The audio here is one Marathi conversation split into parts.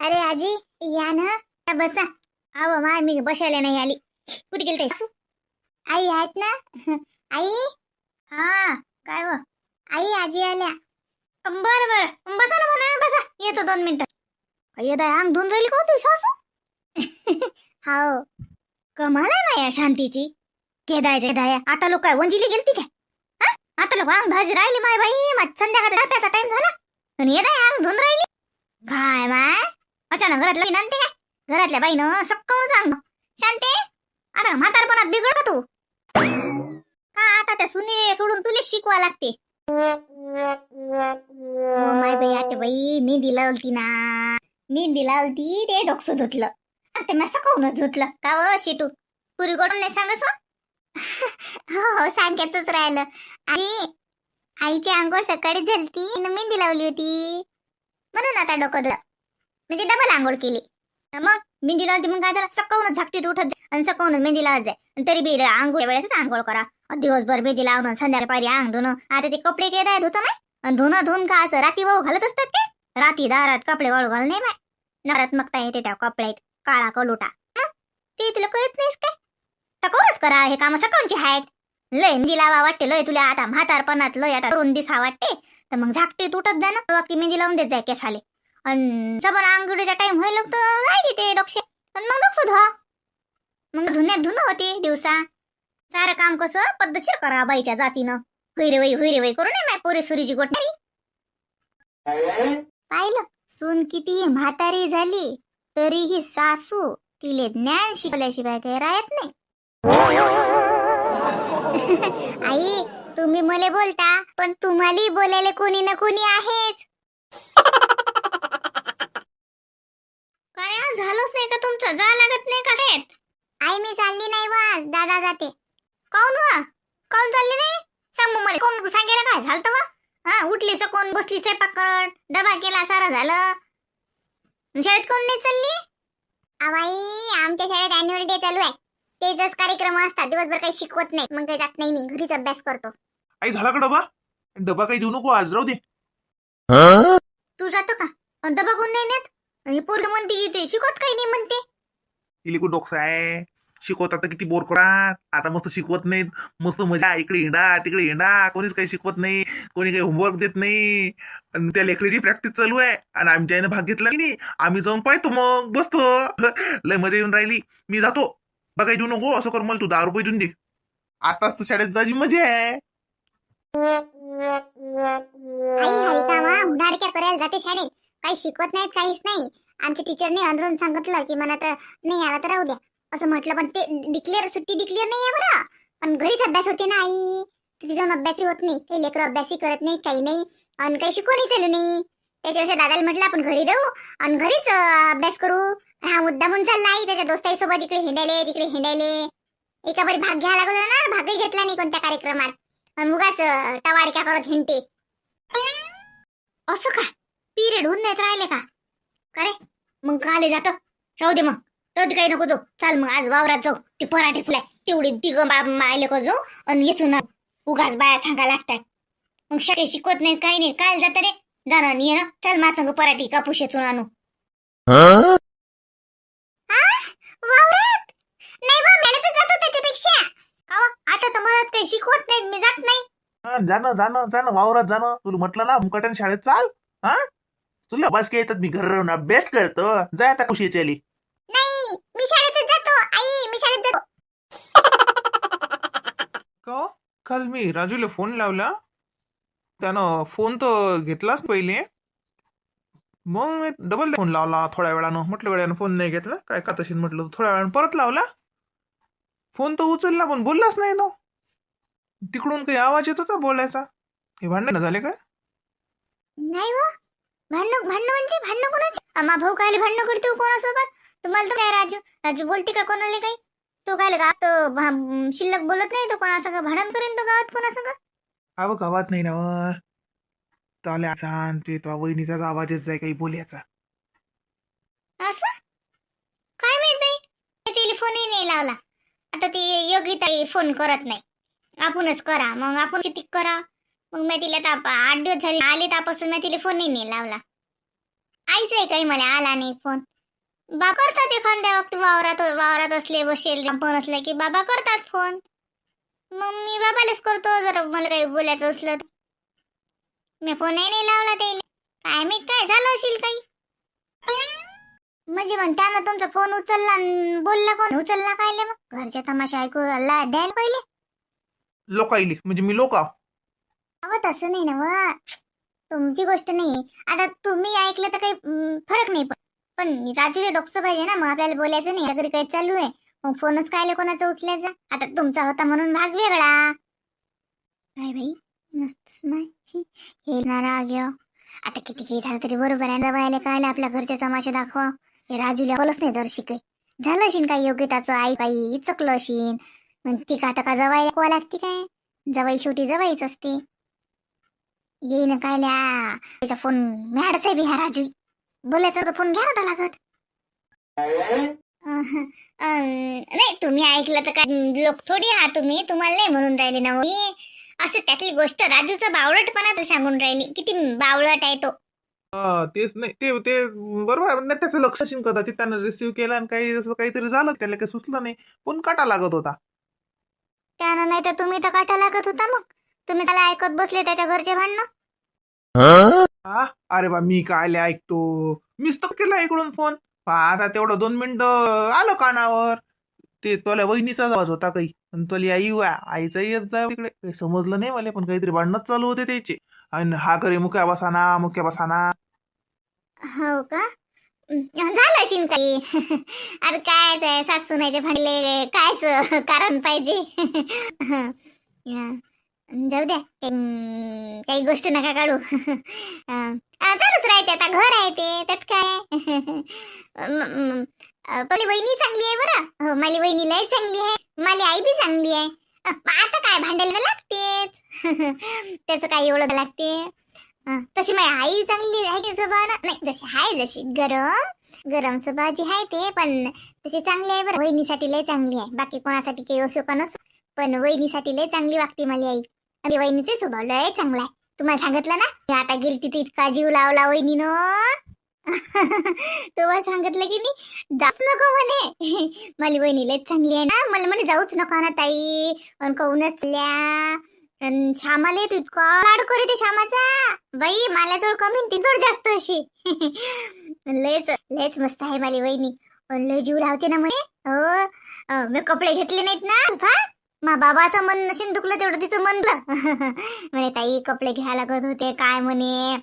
अरे आजी या ना. बसा. अहो मा मी बसायला नाही आली. कुठे गेलते आई आहेत ना. आई? हा काय व? आई आजी आल्या. बर बर. बसा ना म्हणा बसा. येतो दोन मिनिटं. ये दाय अंग धुवून राहिली का होती सासू? हाव हो. कमाल आहे माया शांतीची. केदाय केदाय. आता लोक काय वंजिली गेलती काय? हा? आता लोक अंग भाजी राहिली माय बाई. संध्याकाळचा टाइम झाला. आणि ये दाय अंग धुवून राहिली. काय माय? अचानक घरातल्या बाईनं आणते काय? घरातल्या बाईनं सक्कावून सांग शांते आता म्हातारपणात बिघड का तू? का आता त्या सुने सोडून तुला शिकवा लागते? हो माय बाई आटे बाई मेहंदी लावती ना. मेहंदी लावती ते डोकसं धुतलं. आता ते मी धुतलं. का व शेटू? पुरी कडून नाही सांगस हो हो राहिलं. आई आईची आंघोळ सकाळी झालती आणि मेहंदी लावली होती. म्हणून आता डोकं म्हणजे डबल आंघोळ केली. मग मेहंदी लावती मग काय झालं? सकाळूनच झाकटीत उठत जाय आणि सकाळूनच मेहंदी लावत जाय आणि तरी बी आंघोळ वेळेसच आंघोळ करा. दिवसभर मेहंदी लावणं संध्याकाळी अंग धुणं. आता ते कपडे केदाय दाय धुतं माय आणि धुणं धुवून का असं? राती वाहू घालत असतात ते राती दारात कपडे वाळू घाल नाही माय नकारात्मकता येते त्या कपड्यात. काळा कलोटा. ते तुला कळत नाहीस काय? सकाळच करा हे काम? सकाळची आहेत लय मेहंदी लावा वाटते. लय तुला आता म्हातारपणात लय आता करून दिसा वाटते. तर मग झाकटे तुटत जा ना. तेव्हा की मेहंदी लावून देत जाय केसाले. आणि सबन आंघोळीचा टाइम व्हायला तर राहिली ते डोक्षे आणि मग डोकं धुवा मग धुण्यात धुणं होते दिवसा. सारं काम कसं? पद्धतशीर करा बाईच्या जातीनं. हुईरे वई हुईरे वई करू नये पोरे सुरीची गोठारी पाहिलं? सून किती म्हातारी झाली तरीही सासू तिले ज्ञान शिकवल्याशिवाय काही राहत नाही. आई तुम्ही मला बोलता पण तुम्हाला बोलायला कोणी ना कोणी आहेच. काय आज झालंच नाही का तुमचं? जा लागत नाही का शेत आई मी चालली नाही वा दादा जाते. कोण वा? कोण चालली नाही? सांग मग मला. कोण सांगायला काय झालं वा? हा उठली कोण? बसली स्वयंपाक करत? डबा केला सारा झालं. शाळेत कोण नाही चालली? अवाई आमच्या शाळेत अॅन्युअल डे चालू आहे. तेच कार्यक्रम असतात दिवसभर काही शिकवत नाही मग काही जात नाही मी घरीच अभ्यास करतो. आई झाला का डबा? डबा काही देऊ नको आज राहू दे. तू जातो का? अन डबा कोण नाही नेत? आणि पोरग म्हणते की ते शिकवत काही नाही म्हणते. इलिकू डोकसा आहे? शिकवतात तर किती बोर करतात. आता मस्त शिकवत नाहीत. मस्त मजा इकडे हिंडा तिकडे हिंडा. कोणीच काही शिकवत नाही. कोणी काही होमवर्क देत नाही. आणि त्या लेकरीची प्रॅक्टिस चालू आहे. आणि आमच्या आईने भाग घेतला की नाही? आम्ही जाऊन पाहतो मग. बसतो. लय मजा येऊन राहिली. मी जातो. बघाय देऊ नको असं कर मला तू दहा रुपये देऊन दे. आताच तू शाळेत जायची मजा आहे. आई हुंडाडक्या करायला जाते शाळेत. काही शिकवत नाहीत काहीच नाही. आमच्या टीचरने अंदरून सांगितलं की मला तर नाही आला तर राहू द्या. असं म्हटलं पण ते डिक्लेअर सुट्टी डिक्लेअर नाही आहे बरं. पण घरीच अभ्यास होते ना आई. तिथे जाऊन अभ्यासही होत नाही. काही लेकर अभ्यासही करत नाही काही नाही. आणि काही शिकवणी चालू नाही. त्याच्यापेक्षा दादाला म्हटलं आपण घरी राहू. आणि घरीच अभ्यास करू. हा मुद्दा म्हणून त्याच्या दोस्ताई त्याच्या इकडे हिंडायले तिकडे हिंडायले. एका बरी भाग घ्यायला लागत ना भागही घेतला नाही कोणत्या कार्यक्रमात. मुगाच टवाडक्या करत हिंडते. असं का पिरियड होऊन नाहीत राहिले का? अरे रे? मग काले जात. राहू दे मग. राहू दे काही नको जाऊ. चाल मग आज वावरात जाऊ. ते पराठे फुलाय. तेवढी तिघ मायले को जाऊ आणि येचू ना उगाच बाया सांगा लागतात मग शके शिकवत नाही काही नाही काय जात रे? दाना ये ना चल मा सांग पराठी कापूस येचून आणू वावरात नाही बा मला तर जातो त्याच्यापेक्षा का आता तर मला काही शिकवत नाही मी जात हा, जाणं जाणं जाणं वावरात जाणं. तुला म्हटलं ना मुकाट्याने शाळेत चाल हा? तुला बस काय येतात मी घर राहून अभ्यास करतो. जाय आता खुशी आली. नाही मी शाळेतच जातो. आई मी शाळेत जातो. का काल मी राजूला फोन लावला. त्यानं फोन तर घेतलाच पहिले. मग मी डबल फोन लावला थोड्या वेळानं. म्हटलं वेळानं फोन नाही घेतला. काय का तशी म्हटलं थोड्या वेळानं परत लावला. फोन तर उचलला पण बोललाच नाही तो. तिकडून काही आवाज येत होता बोलायचा? हे भांडण झाले काय? नाही व भांडण भांडण म्हणजे भांडण कोणाचे? आम्हा भाऊ काय भांडण करते हो कोणासोबत? तुम्हाला तर काय राजू? राजू बोलते का कोणाला काही? तो काय गावात भा- शिल्लक बोलत नाही तो कोणासंग भांडण करेन तो गावात कोणासंग? अहो गावात नाही ना ताल्याचा आणि ते तो वहिनीचाच आवाज येत जाय काही बोलायचा. असं? काय माहीत बाई? तिला फोनही नाही लावला. आता ती योगिता फोन करत नाही. आपणच करा. मग आपण किती करा? मग मी तिला ताप आठ दिवस झाले आले त्यापासून मी तिला फोनही नाही लावला. आईच आहे काही मला आला नाही फोन बा करतात एखाद्या वक्त वावरात वावरात असले बसेल फोन असले की बाबा करतात फोन मग मी बाबालाच करतो जर मला काही बोलायचं असलं तर. मी फोनही नाही लावला त्याने. काय मी काय झालं असेल काही? म्हणजे मग त्यानं तुमचा फोन उचलला बोलला कोण? उचलला काय मग? घरच्या तमाशा ऐकू ला- द्यायला पहिले. लोकाईले म्हणजे मी लोक अहो तसं नाही ना व. तुमची गोष्ट नाही. आता तुम्ही ऐकलं तर काही अं, फरक नाही पण पण राजूला डोकसं पाहिजे ना मग आपल्याला बोलायचं नाही. घरी काही चालू आहे? मग फोनच कायले कोणाचा उचलायचा? आता तुमचा होता म्हणून भाग वेगळा. काय बाई? नसतच नाही हे ना राग आता किती काही झालं तरी बरोबर आहे. दबायला कायला आपल्या घरच्या तमाशा दाखवा. हे राजूला बोलच नाही जर शिकाय झालं अशीन काही योग्यताचं आई काही इचकलं अशीन. ती का का जवाई ऐकवा लागते काय? जवाई शेवटी जवाईच असते. येईन कायल्या. तिचा त्याचा फोन मॅडच आहे बिहार राजू बोलायचा तर फोन घ्या ना लागत. नाही तुम्ही ऐकलं तर काय? लोक थोडी आहात तुम्ही. तुम्हाला नाही म्हणून राहिले ना हो. मी असं त्यातली गोष्ट राजूचा बावळटपणा तर सांगून राहिली. किती बावळट आहे तो. तेच नाही. ते ते बरोबर आहे. त्याचं लक्ष कदाचित. त्यानं रिसिव्ह केला आणि काही असं काहीतरी झालं त्याला काही सुचलं नाही. पण काटा लागत होता. त्यानं नाही तर तुम्ही तर काटा लागत होता मग. तुम्ही त्याला ऐकत बसले त्याच्या घरचे भांडणं. हा? अरे बा मी काय ऐकतो? मीच तर केला इकडून फोन पहा, आता तेवढं दोन मिनिटं आलं कानावर. ते तुला वहिनीचा आवाज होता काही. आणि तुला आई वा आईचा येत जा इकडे काही समजलं नाही मला पण काहीतरी भांडणच चालू होते त्याचे. आणि हा करे मुक्या बसाना मुक्या बसाना. हो का? झालं असेल काही? अरे कायच आहे सासू सुनायचे भांडले कायच कारण पाहिजे? जाऊ द्या काही गोष्ट नका काढू. चालूच राहते आता घर आहे ते त्यात काय? म- पहिली वहिनी चांगली आहे बरं? हो माझी वहिनीलाही चांगली आहे माझी आई बी चांगली आहे. आता काय भांडायला लागतेच? त्याचं काय एवढं लागते? तशी माझी आई चांगली आहे की स्वभावानं? नाही जशी आहे जशी गरम गरम स्वभावाची आहे ते पण तशी चांगली आहे बरं. वहिनीसाठी लय चांगली आहे. बाकी कोणासाठी काही असो का नसो पण वहिनीसाठी लय चांगली वागते मला आई. आणि वहिनीचे स्वभाव लय चांगला आहे. तुम्हाला सांगितलं ना? मी आता गेली तिथे इतका जीव लावला वहिनीनं. तेव्हा सांगितलं की मी जाऊच नको म्हणे. मला वहिनी लयच चांगली आहे ना. मला म्हणे जाऊच नको ना ताई. पण काऊनच श्यामाले तू इतका लाड करे ते श्यामाचा. बाई मला जोड कमी ती जोड जास्त अशी. लयच लयच मस्त आहे माली वहिनी. लय जीव लावते ना म्हणे. हो मी कपडे घेतले नाहीत ना पहा मा बाबाचं मन नशीन दुखलं तेवढं तिचं म्हणलं म्हणे ताई कपडे घ्यायला लागत होते काय म्हणे?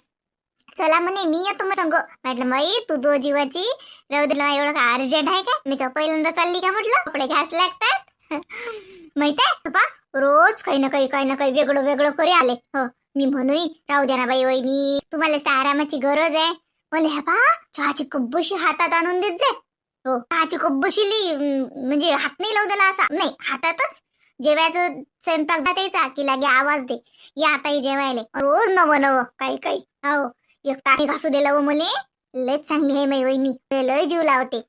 चला म्हणे मी येतो मग सांगो. म्हटलं बाई तू दो जीवाची. राहू दिला एवढं काय अर्जंट आहे का? मी तर पहिल्यांदा चालली का म्हटलं? कपडे घ्यास लागतात. माहीत आहे पप्पा रोज काही ना काही काही ना काही वेगळं वेगळं करे आले. हो मी म्हणून राहू द्या ना बाई वहिनी. तुम्हाला तर आरामाची गरज आहे. मला ह्या पा चहाची कब्बशी हातात आणून देत जाय हो चहाची कब्बशीली म्हणजे हात नाही लावू दिला असा. नाही हातातच. जेवायचं स्वयंपाक जातायचा की लागे आवाज दे. या आता जेवायले. रोज नवं नवं काही काही. हो एक ताटी घासू दिलं व मुले. लयच चांगली आहे मै वहिनी. लय जीव लावते.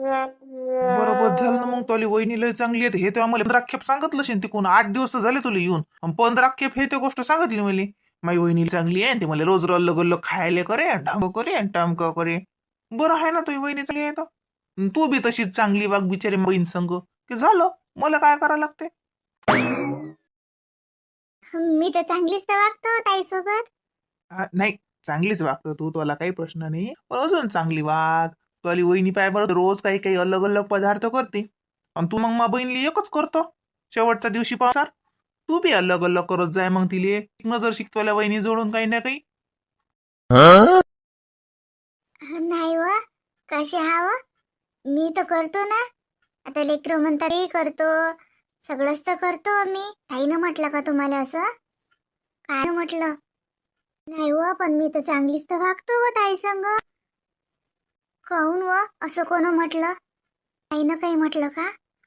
बरोबर झालं ना मग तुला वहिनी लय चांगली आहे हे तेव्हा मला पंधरा खेप सांगितलं शेन तिकून. आठ दिवस तर झाले तुला येऊन. पंधरा खेप हे ते गोष्ट सांगितली मला. माझी वहिनी चांगली आहे. ते मला रोज रल्ल गल्ल खायला करे ढांग करे आणि टामक करे. बरं आहे ना तुझी वहिनी चांगली आहे तर? अन तू बी तशीच चांगली वाग बिचारी बहीण संग. की झालं? मला काय करावं लागते मी तर चांगलीच तर वागतो ताई सोबत हा, नाही. चांगलीच वागतो तू. तुला काही प्रश्न नाही. पण अजून चांगली वाग तुला वहिनी पाय बरं रोज काही काही अलग अलग पदार्थ करते. आणि तू मग मा बहिणीला एकच करतो. शेवटच्या दिवशी पावसार तू बी अलग अलग करत जाय मग तिले. नजर शिकतोल्या वहिनी जोडून काही ना काही. नाही व. कसे हाव मी तर करतो ना. आता लेकरं म्हणतात ते करतो. सगळंच तर करतो मी. ताईनं म्हटलं का तुम्हाला असं? काय म्हटलं? नाही व पण मी तर चांगलीच तर वागतो व ताई संग काहून व? असं कोण म्हटलं? आईनं काही म्हटलं का?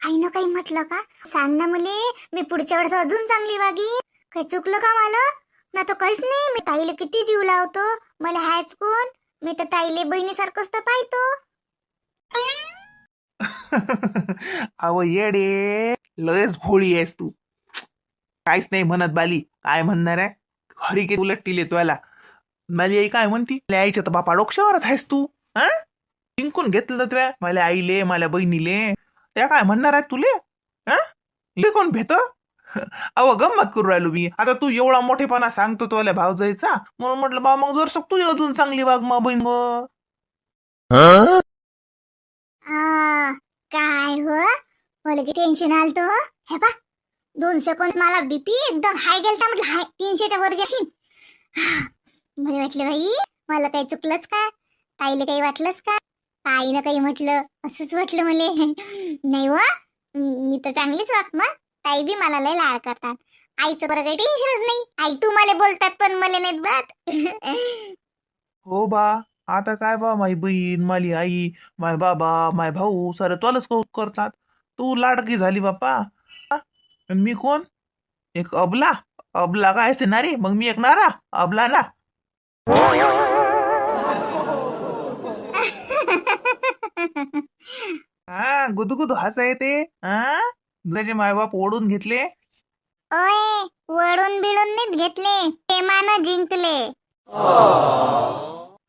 आईनं काही म्हटलं का? सांग ना मुले मी पुढच्या वेळेस अजून चांगली वागी काही चुकलं का मला? मी तर काहीच नाही मी ताईला किती जीव लावतो? मला हायच कोण? मी तर ताईले बहिणीसारखंच तर पाहतो. अव येडे. लयच भोळी आहेस तू. काहीच नाही म्हणत बाली. काय म्हणणार आहे? हरी के उलट टिले तुला मला आई काय म्हणती? आईच्या तर बापा डोक्षावरच आहेस तू हा? जिंकून घेतलं तुला मला आईले मला बहिणीले. त्या काय म्हणणार आहे तुले? हा? ले कोण भेट? अव गंमत करू राहिलो मी. आता तू एवढा मोठेपणा सांगतो तुला भाव जायचा म्हणून म्हटलं बा मग जर शकतो अजून चांगली वाग मग बहीण हो. काय हो? मला की टेन्शन आलतो हे. पा दोन सेकंद मला बीपी एकदम हाय गेलता म्हटलं हाय तीनशेच्या वर गेशील मला वाटलं बाई मला काही चुकलंच का? ताईले काही वाटलंच का? आईनं काही म्हटलं असंच वाटलं मले. नाही व मी तर चांगलीच वाग मग. ताई बी मला लय लाड करतात. आईचं बरं काही टेन्शनच नाही. आई तू मला बोलतात पण मला नाहीत बात हो बा आता काय बा माई बहीण माझी आई माय बाबा माय भाऊ सर तुलाच कौतुक करतात. तू लाडकी झाली बाप्पा. आणि मी कोण? एक अबला. अबला काय असते ना रे? मग मी एक नारा. अबला ना गुदगुदू हसा येते हा दुसऱ्याचे मायबाप ओढून घेतले. ओय वळून बिळून नीट घेतले प्रेमानं जिंकले.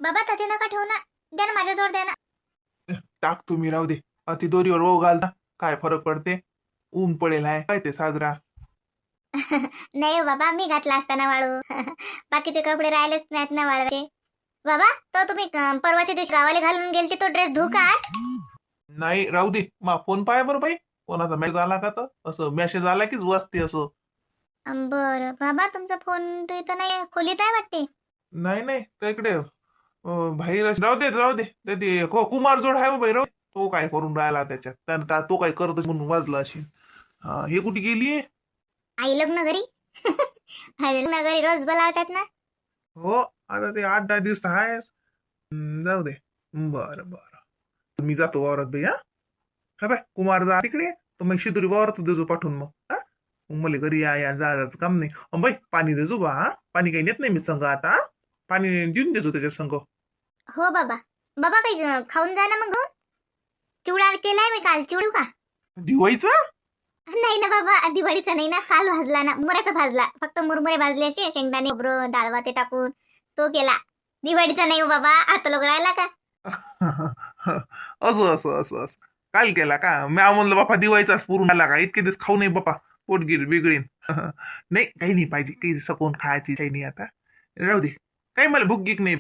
बाबा तथे नका ठेवू ना. द्या ना माझ्या जोड द्या ना. टाक तुम्ही राहू दे. अति दोरीवर ओ घालता. काय फरक पडते? ऊन पडेल आहे. काय ते साजरा? नाही हो बाबा मी घातला असताना वाळू. बाकीचे कपडे राहिलेच नाहीत ना वाळवायचे. बाबा तो तुम्ही अं, परवाच्या दिवशी गावाला घालून गेलते तो ड्रेस धुऊ का आज? नाही राहू दे. मा फोन पाय बरं बाई. कोणाचा मेसेज आला का तर? असं मेसेज आला कीच वाचते असं. बरं. बाबा तुमचा फोन तो इथं नाही खोलीत आहे वाटते? नाही नाही. त्या इकडे अं, बाहेर अशी- राहू दे राहू दे. ते- ते को- कुमार जोड आहे बाई राहू दे. तो काय करून राहिला त्याच्यात? त्या- त्या- तो काय करत म्हणून वाजला अशी हा, हे कुठे गेली आई लग्न घरी? आई लग्न घरी रोज बोलावतात ना? हो आता ते आठ दहा दिवस तर आहेच. हम्म, जाऊ दे. बर बर. मी जातो वावरात बाई हा हा बाय कुमार जा तिकडे. तर मग शिदुरी वावरात देजो पाठवून मग. हा? मग मला घरी या या जा जायचं काम नाही. अं, बाई पाणी देजो बा हा. पाणी काही नेत नाही मी संघ आता. हा? पाणी देऊन देतो त्याच्या संघ हो बाबा. बाबा काही अं, खाऊन जा ना मग घेऊन चिवडा केलाय मी काल. चिवडू का? दिवाळीचा? नाही ना बाबा दिवाळीचा नाही ना. काल भाजला ना. मुराचा भाजला. फक्त मुरमुरे भाजले असे शेंगदाणे खोबरं डाळवा ते टाकून. तो केला. दिवाळीचा नाही हो बाबा. आता लोक राहिला का? असं असं असं असं. काल केला का? मी म्हणलं बापा दिवाळीचाच पुरून आला का? इतके दिवस खाऊ नाही बापा पोटगीर बिघडीन नाही काही नाही पाहिजे. काही सकून खायची काही नाही आता. राहू दे. काही मला भूक गीक नाही.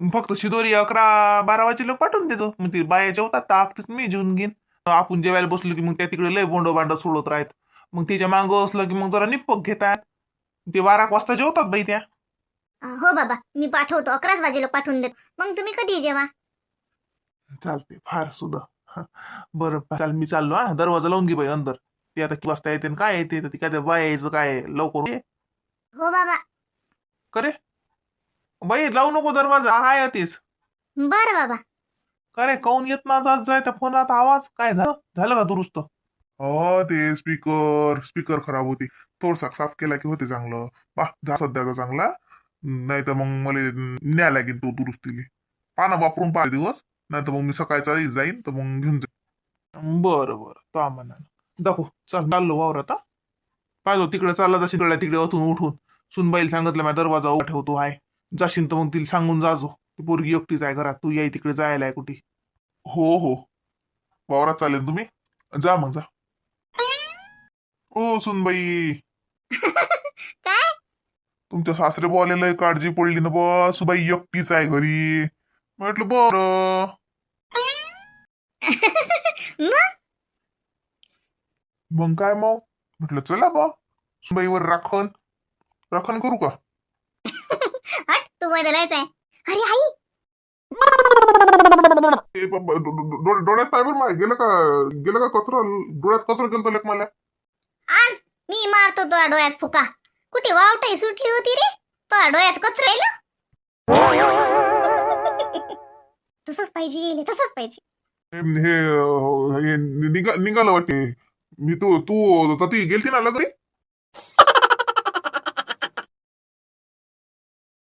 फक्त शिदोरी अकरा बारा वाजे लोक पाठवून देतो. मग ती बाया जेवतात ताकतीच मी जेवून घेईन. आपण जेवायला बसलो की मग त्या तिकडे लय बोंडो बांडो सोडत राहत. मग तिच्या मागं असलं की मग जरा निप्पक घेतात. ते बारा वाजता जेवतात बाई त्या. हो बाबा मी पाठवतो. अकराच वाजेला पाठवून देतो. मग तुम्ही कधी जेवा? चालते फार सुद्धा बरं चाल मी चाललो हा. दरवाजा लावून घे बाई अंदर. ते आता किती वाजता येते काय येते? तर ती काय त्या बाया यायचं काय लवकर. हो बाबा. करे. बाई लावू नको दरवाजा. हाय तेच बर बाबा. करे काऊन येत ना जात जाय त्या फोनात आवाज. काय झालं? झालं का दुरुस्त? हो ते स्पीकर स्पीकर खराब होती. थोडसा साफ केला की होते चांगलं. बा जा सध्याचा चांगला. नाही तर मग मला न्या लागेल तो दुरुस्तीले. पाना वापरून पाच दिवस नाही तर मग मी सकाळचा जाईन तर मग घेऊन जाईन बरं बरं. तो म्हणा दाखव चल चाललो वावर आता पाहिजे तिकडे चालला जाशील तिकडे तिकडे अथून उठून. सुनबाईल सांगितलं माझ्या दरवाजा उभा ठेवतो आहे जाशील तर मग तिला सांगून जाजो ती पोरगी एकटीच आहे घरात तू याय तिकडे जायला आहे कुठे. हो हो. वावरात चालेल तुम्ही? जा मग जा. ओ सुनबाई. तुमच्या सासरे बोलायला काळजी पडली ना बा सुबाई एकटीच आहे घरी. म्हटलं बरं. मग? काय मग? म्हटलं चला बा सुबाईवर राखण. राखण करू का? तू बदलायच आहे. अरे आई! डोळ्यात काय बरं माय गेलं का गेलं का कचरा? डोळ्यात कचरा गेलं लेक मला मी मारतो तो डोळ्यात फुका. कुठे वावटाई सुटली होती रे? तो डोळ्यात कचरा आहे तसंच पाहिजे तसंच पाहिजे. हे हो, निघालं वाटते. मी तू तू ती गेलती ना लग्न